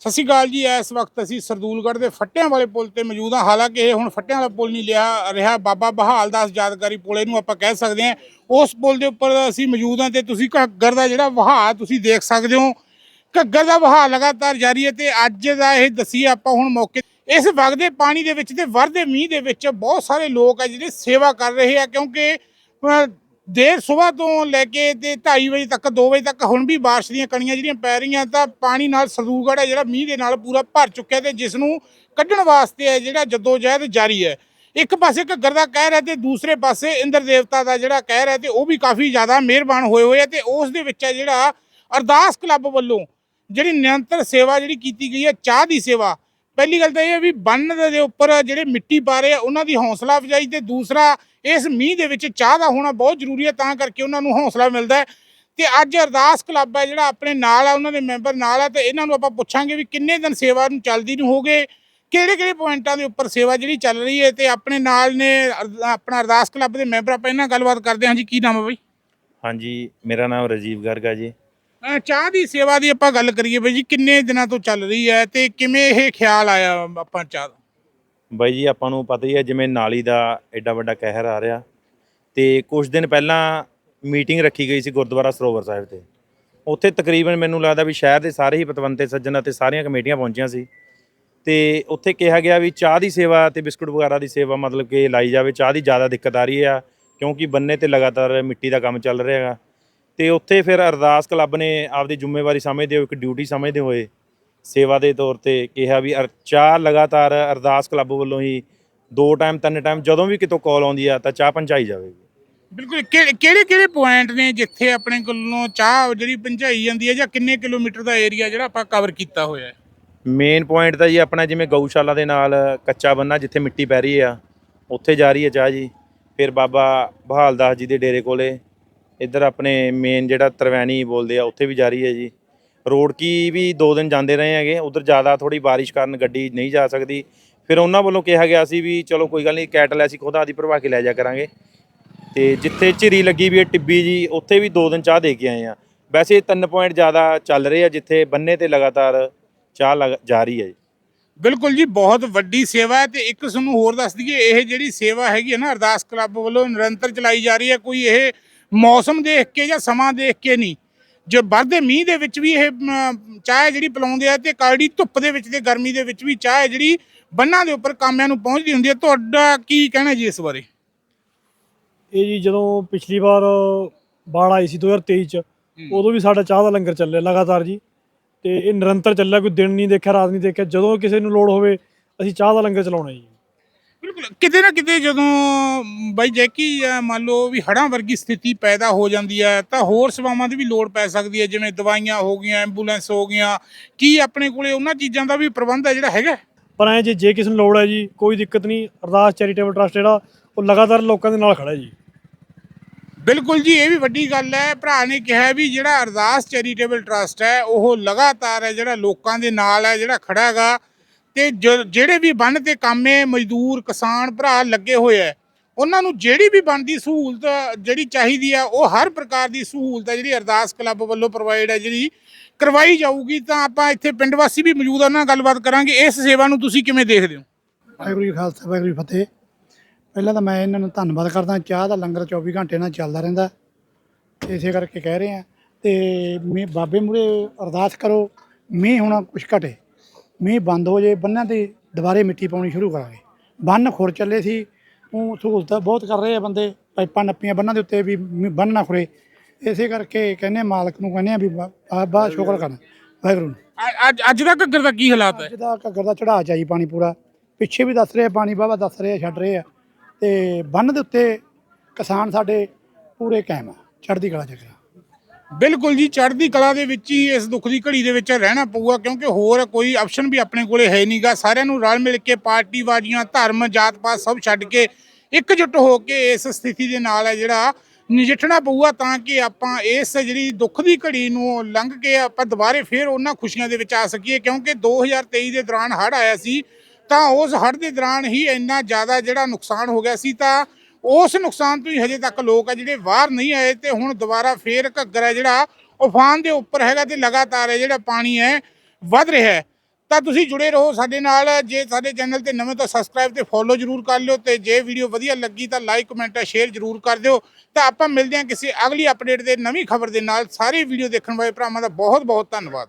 ਸਤਿ ਸ਼੍ਰੀ ਅਕਾਲ ਜੀ, ਇਸ ਵਕਤ ਅਸੀਂ ਸਰਦੂਲਗੜ੍ਹ ਦੇ ਫੱਟਿਆਂ ਵਾਲੇ ਪੁਲ ਤੇ ਮੌਜੂਦ ਹਾਂ। ਹਾਲਾਂਕਿ ਇਹ ਹੁਣ ਫੱਟਿਆਂ ਵਾਲਾ ਪੁਲ ਨਹੀਂ ਲਿਆ ਰਿਹਾ। ਬਾਬਾ ਬਹਾਲ ਦਾਸ ਯਾਦਗਾਰੀ ਪੁਲ, ਇਹਨੂੰ ਆਪਾਂ ਕਹਿ ਸਕਦੇ ਹਾਂ। ਉਸ ਪੁਲ ਦੇ ਉੱਪਰ ਅਸੀਂ ਮੌਜੂਦ ਹਾਂ ਤੇ ਤੁਸੀਂ ਘੱਗਰ ਦਾ ਜਿਹੜਾ ਵਹਾਅ ਤੁਸੀਂ ਦੇਖ ਸਕਦੇ ਹੋ। ਘੱਗਰ ਦਾ ਵਹਾਅ ਲਗਾਤਾਰ ਜਾਰੀ ਹੈ ਤੇ ਅੱਜ ਦਾ ਇਹ ਦਸੀਏ ਆਪਾਂ ਹੁਣ ਮੌਕੇ ਇਸ ਵਗਦੇ ਪਾਣੀ ਦੇ ਵਿੱਚ ਤੇ ਵਰਦੇ ਮੀਂਹ ਦੇ ਵਿੱਚ ਬਹੁਤ ਸਾਰੇ ਲੋਕ ਆ ਜਿਹੜੇ ਸੇਵਾ ਕਰ ਰਹੇ ਆ ਕਿਉਂਕਿ ਦੇਰ ਸਵੇਰ ਤੋਂ ਲੈ ਕੇ ਤੇ 2:30 ਵਜੇ ਤੱਕ 2 ਵਜੇ ਤੱਕ ਹੁਣ ਵੀ ਬਾਰਿਸ਼ ਦੀਆਂ ਕਣੀਆਂ ਜਿਹੜੀਆਂ ਪੈ ਰਹੀਆਂ ਤਾਂ ਪਾਣੀ ਨਾਲ ਸਰਦੂਲਗੜ੍ਹ ਹੈ ਜਿਹੜਾ ਮੀਂਹ ਦੇ ਨਾਲ ਪੂਰਾ ਭਰ ਚੁੱਕਿਆ ਤੇ ਜਿਸ ਨੂੰ ਕੱਢਣ ਵਾਸਤੇ ਹੈ ਜਿਹੜਾ ਜਦੋਜਹਿਦ ਜਾਰੀ ਹੈ। ਇੱਕ ਪਾਸੇ ਘੱਗਰ ਦਾ ਕਹਿਰ ਹੈ ਤੇ ਦੂਸਰੇ ਪਾਸੇ ਇੰਦਰ ਦੇਵਤਾ ਦਾ ਜਿਹੜਾ ਕਹਿਰ ਹੈ ਤੇ ਉਹ ਵੀ ਕਾਫੀ ਜ਼ਿਆਦਾ ਮਿਹਰਬਾਨ ਹੋਏ ਹੋਏ ਹੈ ਤੇ ਉਸ ਦੇ ਵਿੱਚ ਹੈ ਜਿਹੜਾ ਅਰਦਾਸ ਕਲੱਬ ਵੱਲੋਂ ਜਿਹੜੀ ਨਿਰੰਤਰ ਸੇਵਾ ਜਿਹੜੀ ਕੀਤੀ ਗਈ ਹੈ, ਚਾਹ ਦੀ ਸੇਵਾ ਪਹਿਲੀ ਗੱਲ ਤਾਂ ਇਹ ਹੈ ਵੀ ਬੰਨ ਦੇ ਉੱਪਰ ਜਿਹੜੇ ਮਿੱਟੀ ਪਾ ਰਹੇ ਆ, ਉਹਨਾਂ ਦੀ ਹੌਸਲਾ ਅਫਜ਼ਾਈ ਤੇ ਦੂਸਰਾ ਇਸ ਮੀਂਹ ਦੇ ਵਿੱਚ ਚਾਹ ਦਾ ਹੋਣਾ ਬਹੁਤ ਜ਼ਰੂਰੀ ਹੈ ਤਾਂ ਕਰਕੇ ਉਹਨਾਂ ਨੂੰ ਹੌਸਲਾ ਮਿਲਦਾ ਹੈ। ਤੇ ਅੱਜ ਅਰਦਾਸ ਕਲੱਬ ਹੈ ਜਿਹੜਾ ਆਪਣੇ ਨਾਲ ਆ, ਉਹਨਾਂ ਦੇ ਮੈਂਬਰ ਨਾਲ ਆ, ਤੇ ਇਹਨਾਂ ਨੂੰ ਆਪਾਂ ਪੁੱਛਾਂਗੇ ਵੀ ਕਿੰਨੇ ਦਿਨ ਸੇਵਾ ਨੂੰ ਚੱਲਦੀ ਨੂੰ ਹੋ ਗਏ, ਕਿਹੜੇ ਕਿਹੜੇ ਪੁਆਇੰਟਾਂ ਦੇ ਉੱਪਰ ਸੇਵਾ ਜਿਹੜੀ ਚੱਲ ਰਹੀ ਹੈ, ਤੇ ਆਪਣੇ ਨਾਲ ਨੇ ਅਰ- ਆਪਣਾ ਅਰਦਾਸ ਕਲੱਬ ਦੇ ਮੈਂਬਰ ਆਪਾਂ ਇਹਨਾਂ ਗੱਲਬਾਤ ਕਰਦੇ ਹਾਂ। ਜੀ ਕੀ ਨਾਮ ਹੈ ਬਾਈ? ਹਾਂਜੀ, ਮੇਰਾ ਨਾਮ ਰਾਜੀਵ ਗਰਗ ਆ ਜੀ। ਅਹ ਚਾਹ ਦੀ ਸੇਵਾ ਦੀ ਆਪਾਂ ਗੱਲ ਕਰੀਏ ਬਈ ਜੀ, ਕਿੰਨੇ ਦਿਨਾਂ ਤੋਂ ਚੱਲ ਰਹੀ ਹੈ ਤੇ ਕਿਵੇਂ ਇਹ ਖਿਆਲ ਆਇਆ ਆਪਾਂ ਚਾਹ ਦਾ? ਬਾਈ ਜੀ, ਆਪਾਂ ਨੂੰ ਪਤਾ ਹੀ ਹੈ ਜਿਵੇਂ ਨਾਲੀ ਦਾ ਐਡਾ ਵੱਡਾ ਕਹਿਰ ਆ ਰਿਹਾ ਤੇ ਕੁਝ ਦਿਨ ਪਹਿਲਾਂ ਮੀਟਿੰਗ ਰੱਖੀ ਗਈ ਸੀ ਗੁਰਦੁਆਰਾ ਸਰੋਵਰ ਸਾਹਿਬ ਤੇ। ਉੱਥੇ ਤਕਰੀਬਨ ਮੈਨੂੰ ਲੱਗਦਾ ਵੀ ਸ਼ਹਿਰ ਦੇ ਸਾਰੇ ਹੀ ਪਤਵੰਤੇ, ਸੱਜਣ ਅਤੇ ਸਾਰੀਆਂ ਕਮੇਟੀਆਂ ਪਹੁੰਚੀਆਂ ਸੀ। ਤੇ ਉੱਥੇ ਕਿਹਾ ਗਿਆ ਵੀ ਚਾਹ ਦੀ ਸੇਵਾ ਤੇ ਬਿਸਕੁਟ ਵਗੈਰਾ ਦੀ ਸੇਵਾ ਮਤਲਬ ਕਿ ਲਾਈ ਜਾਵੇ, ਚਾਹ ਦੀ ਜ਼ਿਆਦਾ ਦਿੱਕਤ ਆ ਰਹੀ ਆ ਕਿਉਂਕਿ ਬੰਨੇ ਤੇ ਲਗਾਤਾਰ ਮਿੱਟੀ ਦਾ ਕੰਮ ਚੱਲ ਰਿਹਾ ਹੈਗਾ। ਤੇ ਉੱਥੇ ਫਿਰ ਅਰਦਾਸ ਕਲੱਬ ਨੇ ਆਪਦੀ ਜ਼ਿੰਮੇਵਾਰੀ ਸਮਝਦੇ ਹੋਏ ਇੱਕ ਡਿਊਟੀ ਸਮਝਦੇ ਹੋਏ ਸੇਵਾ ਦੇ ਤੌਰ ਤੇ ਕਿਹਾ ਵੀ ਅਰ- ਚਾਹ ਲਗਾਤਾਰ ਅਰਦਾਸ ਕਲੱਬ ਵੱਲੋਂ ਹੀ ਦੋ ਟਾਈਮ ਤਿੰਨ ਟਾਈਮ ਜਦੋਂ ਵੀ ਕਿਤੋਂ ਕਾਲ ਆਉਂਦੀ ਆ ਤਾਂ ਚਾਹ ਪਹੁੰਚਾਈ ਜਾਵੇਗੀ। ਬਿਲਕੁਲ ਕਿਹੜੇ ਕਿਹੜੇ ਪੁਆਇੰਟ ਨੇ ਜਿੱਥੇ ਆਪਣੇ ਕੋਲੋਂ ਚਾਹ ਜਿਹੜੀ ਪਹੁੰਚਾਈ ਜਾਂਦੀ ਹੈ ਜਾਂ ਕਿੰਨੇ ਕਿਲੋਮੀਟਰ ਦਾ ਏਰੀਆ ਜਿਹੜਾ ਆਪਾਂ ਕਵਰ ਕੀਤਾ ਹੋਇਆ ਹੈ? ਮੇਨ ਪੁਆਇੰਟ ਤਾਂ ਜੀ ਆਪਣਾ ਜਿਵੇਂ ਗਊਸ਼ਾਲਾ ਦੇ ਨਾਲ ਕੱਚਾ ਬੰਨਾ ਜਿੱਥੇ ਮਿੱਟੀ ਪੈ ਰਹੀ ਆ ਉੱਥੇ ਜਾ ਰਹੀ ਹੈ ਚਾਹ ਜੀ। ਫਿਰ ਬਾਬਾ ਬਹਾਲ ਦਾਸ ਜੀ ਦੇ ਡੇਰੇ ਕੋਲੇ ਇੱਧਰ ਆਪਣੇ ਮੇਨ ਜਿਹੜਾ ਤਰਵੈਣੀ ਬੋਲਦੇ ਆ, ਉੱਥੇ ਵੀ ਜਾ ਰਹੀ ਹੈ ਜੀ। ਰੋਡ ਕੀ ਵੀ ਦੋ ਦਿਨ ਜਾਂਦੇ ਰਹੇ ਹੈਗੇ, ਉਧਰ ਜ਼ਿਆਦਾ ਥੋੜੀ ਬਾਰਿਸ਼ ਕਾਰਨ ਗੱਡੀ ਨਹੀਂ ਜਾ ਸਕਦੀ। ਫਿਰ ਉਹਨਾਂ ਵੱਲੋਂ ਕਿਹਾ ਗਿਆ ਸੀ ਵੀ ਚਲੋ ਕੋਈ ਗੱਲ ਨਹੀਂ, ਕੈਟਲ ਅਸੀਂ ਖੁਦ ਆਦੀ ਭਰਵਾ ਕੇ ਲੈ ਜਾ ਕਰਾਂਗੇ। ਤੇ ਜਿੱਥੇ ਝਿਰੀ ਲੱਗੀ ਵੀ ਹੈ ਟਿੱਬੀ ਜੀ, ਉੱਥੇ ਵੀ ਦੋ ਦਿਨ ਚਾਹ ਦੇ ਕੇ ਆਏ ਆ ਵੈਸੇ ਇਹ ਤਿੰਨ ਪੁਆਇੰਟ ਜ਼ਿਆਦਾ ਚੱਲ ਰਹੇ ਆ ਜਿੱਥੇ ਬੰਨੇ ਤੇ ਲਗਾਤਾਰ ਚਾਹ ਲਗ- ਜਾ ਰਹੀ ਹੈ ਜੀ। ਬਿਲਕੁਲ ਜੀ, ਬਹੁਤ ਵੱਡੀ ਸੇਵਾ ਹੈ ਤੇ ਇੱਕ ਤੁਹਾਨੂੰ ਹੋਰ ਦੱਸ ਦਈਏ, ਇਹ ਜਿਹੜੀ ਸੇਵਾ ਹੈਗੀ ਹੈ ਨਾ ਅਰਦਾਸ ਕਲੱਬ ਵੱਲੋਂ ਨਿਰੰਤਰ ਚਲਾਈ ਜਾ ਰਹੀ ਹੈ। ਕੋਈ ਇਹ ਮੌਸਮ ਦੇਖ ਕੇ ਜਾਂ ਸਮਾਂ ਦੇਖ ਕੇ ਨਹੀਂ। ਜੇ ਵਰਦੇ ਮੀਂਹ ਦੇ ਵਿੱਚ ਵੀ ਇਹ ਚਾਹ ਜਿਹੜੀ ਪਿਲਾਉਂਦੇ ਆ ਤੇ ਕਾਲੜੀ ਧੁੱਪ ਦੇ ਵਿੱਚ ਤੇ ਗਰਮੀ ਦੇ ਵਿੱਚ ਵੀ ਚਾਹ ਜਿਹੜੀ ਬੰਨਾਂ ਦੇ ਉੱਪਰ ਕਾਮਿਆਂ ਨੂੰ ਪਹੁੰਚਦੀ ਹੁੰਦੀ ਹੈ ਤੁਹਾਡਾ ਕੀ ਕਹਿਣਾ ਜੀ ਇਸ ਬਾਰੇ? ਇਹ ਜੀ ਜਦੋਂ ਪਿਛਲੀ ਵਾਰ ਬਾੜ ਆਈ ਸੀ 2023 ਚ ਉਦੋਂ ਵੀ ਸਾਡਾ ਚਾਹ ਦਾ ਲੰਗਰ ਚੱਲਿਆ ਲਗਾਤਾਰ ਜੀ। ਤੇ ਇਹ ਨਿਰੰਤਰ ਚੱਲਿਆ ਕੋਈ ਦਿਨ ਨਹੀਂ ਦੇਖਿਆ ਰਾਤ ਨਹੀਂ ਦੇਖਿਆ। ਜਦੋਂ ਕਿਸੇ ਨੂੰ ਲੋੜ ਹੋਵੇ ਅਸੀਂ ਚਾਹ ਦਾ ਲੰਗਰ ਚਲਾਉਣਾ ਜੀ। ਬਿਲਕੁਲ ਕਿਤੇ ਨਾ ਕਿਤੇ ਜਦੋਂ ਬਾਈ ਜੈਕੀ ਅਹ ਮੰਨ ਲਓ ਵੀ ਹੜ੍ਹਾਂ ਵਰਗੀ ਸਥਿਤੀ ਪੈਦਾ ਹੋ ਜਾਂਦੀ ਹੈ ਤਾਂ ਹੋਰ ਸੇਵਾਵਾਂ ਦੀ ਵੀ ਲੋੜ ਪੈ ਸਕਦੀ ਹੈ ਜਿਵੇਂ ਦਵਾਈਆਂ ਹੋ ਗਈਆਂ ਐਂਬੂਲੈਂਸ ਹੋ ਗਈਆਂ। ਕੀ ਆਪਣੇ ਕੋਲੇ ਉਹਨਾਂ ਚੀਜ਼ਾਂ ਦਾ ਵੀ ਪ੍ਰਬੰਧ ਹੈ ਜਿਹੜਾ ਹੈਗਾ? ਪਰ ਐ ਜੇ ਜੇ ਕਿਸੇ ਨੂੰ ਲੋੜ ਹੈ ਜੀ ਕੋਈ ਦਿੱਕਤ ਨਹੀਂ ਅਰਦਾਸ ਚੈਰੀਟੇਬਲ ਟਰਸਟ ਜਿਹੜਾ ਉਹ ਲਗਾਤਾਰ ਲੋਕਾਂ ਦੇ ਨਾਲ ਖੜਾ ਹੈ ਜੀ। ਬਿਲਕੁਲ ਜੀ ਇਹ ਵੀ ਵੱਡੀ ਗੱਲ ਹੈ। ਭਰਾ ਨੇ ਕਿਹਾ ਵੀ ਜਿਹੜਾ ਅਰਦਾਸ ਚੈਰੀਟੇਬਲ ਟਰਸਟ ਹੈ ਉਹ ਲਗਾਤਾਰ ਹੈ ਜਿਹੜਾ ਲੋਕਾਂ ਦੇ ਨਾਲ ਹੈ ਜਿਹੜਾ ਖੜਾ ਹੈਗਾ। ਤੇ ਜ- ਜਿਹੜੇ ਵੀ ਬੰਨ ਤੇ ਕਾਮੇ ਮਜ਼ਦੂਰ, ਕਿਸਾਨ ਭਰਾ ਲੱਗੇ ਹੋਏ ਆ ਉਹਨਾਂ ਨੂੰ ਜਿਹੜੀ ਵੀ ਬਣਦੀ ਸਹੂਲਤ ਜਿਹੜੀ ਚਾਹੀਦੀ ਆ ਉਹ ਹਰ ਪ੍ਰਕਾਰ ਦੀ ਸਹੂਲਤ ਹੈ, ਜਿਹੜੀ ਅਰਦਾਸ ਕਲੱਬ ਵੱਲੋਂ ਪ੍ਰੋਵਾਈਡ ਹੈ, ਜਿਹੜੀ ਕਰਵਾਈ ਜਾਊਗੀ, ਤਾਂ ਆਪਾਂ ਇੱਥੇ ਪਿੰਡ ਵਾਸੀ ਵੀ ਮੌਜੂਦ ਆ, ਉਹਨਾਂ ਨਾਲ ਗੱਲਬਾਤ ਕਰਾਂਗੇ। ਇਸ ਸੇਵਾ ਨੂੰ ਤੁਸੀਂ ਕਿਵੇਂ ਦੇਖਦੇ ਹੋ? ਵਾਹਿਗੁਰੂ ਜੀ ਖਾਲਸਾ, ਵਾਹਿਗੁਰੂ ਜੀ ਫਤਿਹ। ਪਹਿਲਾਂ ਤਾਂ ਮੈਂ ਇਹਨਾਂ ਨੂੰ ਧੰਨਵਾਦ ਕਰਦਾ, ਚਾਹ ਦਾ ਲੰਗਰ 24 ਘੰਟੇ ਨਾਲ ਚੱਲਦਾ ਰਹਿੰਦਾ। ਤੇ ਇਸੇ ਕਰਕੇ ਕਹਿ ਰਹੇ ਆ ਤੇ ਮੇ, ਬਾਬੇ ਮੂਰੇ ਅਰਦਾਸ ਕਰੋ, ਮੀਂਹ ਹੋਣਾ ਕੁਛ ਘਟੇ। ਮੀਂਹ ਬੰਦ ਹੋ ਜੇ ਬੰਨਾਂ ਤੇ ਦੁਬਾਰੇ ਮਿੱਟੀ ਪਾਉਣੀ ਸ਼ੁਰੂ ਕਰਾਂਗੇ। ਬੰਨ ਖੁਰ ਚੱਲੇ ਸੀ ਉਹ ਸਹੂਲਤਾਂ ਬਹੁਤ ਕਰ ਰਹੇ ਆ ਬੰਦੇ ਪਾਈਪਾਂ ਨੱਪੀਆਂ ਬੰਨਾਂ ਦੇ ਉੱਤੇ ਵੀ ਬੰਨ ਨਾ ਖੁਰੇ। ਇਸੇ ਕਰਕੇ ਕਹਿੰਦੇ ਮਾਲਕ ਨੂੰ ਕਹਿੰਦੇ ਆ ਵੀ ਬਾਬਾ ਸ਼ੁਕਰ ਕਰਨ ਵਾਹਿਗੁਰੂ ਨੂੰ। ਅੱਜ ਅੱਜ ਦਾ ਘੱਗਰ ਦਾ ਕੀ ਹਾਲਾਤ ਹੈ? ਅੱਜ ਦਾ ਘੱਗਰ ਦਾ ਚੜਾਅ ਚਾਈ ਪਾਣੀ ਪੂਰਾ। ਪਿੱਛੇ ਵੀ ਦੱਸ ਰਹੇ ਆ ਪਾਣੀ ਵਾਹਵਾ ਦੱਸ ਰਹੇ ਆ ਛੱਡ ਰਹੇ ਆ। ਤੇ ਬੰਨ ਦੇ ਉੱਤੇ ਕਿਸਾਨ ਸਾਡੇ ਪੂਰੇ ਕਾਇਮ ਆ ਚੜ੍ਹਦੀ ਕਲਾ ਚ ਆ। ਬਿਲਕੁਲ ਜੀ, ਚੜ੍ਹਦੀ ਕਲਾ ਦੇ ਵਿੱਚ ਹੀ ਇਸ ਦੁੱਖ ਦੀ ਘੜੀ ਦੇ ਵਿੱਚ ਰਹਿਣਾ ਪਊਗਾ, ਕਿਉਂਕਿ ਹੋਰ ਕੋਈ ਆਪਸ਼ਨ ਵੀ ਆਪਣੇ ਕੋਲੇ ਹੈ ਨਹੀਂਗਾ ਸਾਰਿਆਂ ਨੂੰ ਰਲ ਮਿਲ ਕੇ ਪਾਰਟੀਬਾਜ਼ੀਆਂ ਧਰਮ, ਜਾਤ ਪਾਤ ਸਭ ਛੱਡ ਕੇ ਇਕਜੁੱਟ ਹੋ ਕੇ ਇਸ ਸਥਿਤੀ ਦੇ ਨਾਲ ਹੈ ਜਿਹੜਾ ਨਜਿੱਠਣਾ ਪਊਗਾ, ਤਾਂ ਕਿ ਆਪਾਂ ਇਸ ਜਿਹੜੀ ਦੁੱਖ ਦੀ ਘੜੀ ਨੂੰ ਲੰਘ ਕੇ ਆਪਾਂ ਦੁਬਾਰੇ ਫੇਰ ਉਹਨਾਂ ਖੁਸ਼ੀਆਂ ਦੇ ਵਿੱਚ ਆ ਸਕੀਏ, ਕਿਉਂਕਿ 2023 ਦੇ ਦੌਰਾਨ ਹੜ੍ਹ ਆਇਆ ਸੀ, ਤਾਂ ਉਸ ਹੜ੍ਹ ਦੇ ਦੌਰਾਨ ਹੀ ਇੰਨਾ ਜ਼ਿਆਦਾ ਜਿਹੜਾ ਨੁਕਸਾਨ ਹੋ ਗਿਆ ਸੀ, ਤਾਂ ਉਸ ਨੁਕਸਾਨ ਤੋਂ ਹੀ ਹਜੇ ਤੱਕ ਲੋਕ ਆ ਜਿਹੜੇ ਬਾਹਰ ਨਹੀਂ ਆਏ ਤੇ ਹੁਣ ਦੁਬਾਰਾ ਫੇਰ ਘੱਗਰ ਹੈ ਜਿਹੜਾ ਉਫਾਨ ਦੇ ਉੱਪਰ ਹੈਗਾ ਤੇ ਲਗਾਤਾਰ ਹੈ ਜਿਹੜਾ ਪਾਣੀ ਹੈ ਵੱਧ ਰਿਹਾ ਹੈ। ਤਾਂ ਤੁਸੀਂ ਜੁੜੇ ਰਹੋ ਸਾਡੇ ਨਾਲ। ਜੇ ਸਾਡੇ ਚੈਨਲ ਤੇ ਨਵੇਂ ਤਾਂ ਸਬਸਕ੍ਰਾਈਬ ਤੇ ਫੋਲੋ ਜਰੂਰ ਕਰ ਲਿਓ ਤੇ ਜੇ ਵੀਡੀਓ ਵਧੀਆ ਲੱਗੀ ਤਾਂ ਲਾਈਕ ਕਮੈਂਟ ਸ਼ੇਅਰ ਜਰੂਰ ਕਰ ਦਿਓ। ਤਾਂ ਆਪਾਂ ਮਿਲਦੇ ਹਾਂ ਕਿਸੇ ਅਗਲੀ ਅਪਡੇਟ ਦੇ ਨਵੀਂ ਖਬਰ ਦੇ ਨਾਲ। ਸਾਰੇ ਵੀਡੀਓ ਦੇਖਣ ਵਾਲੇ ਭਰਾਵਾਂ ਦਾ ਬਹੁਤ ਬਹੁਤ ਧੰਨਵਾਦ।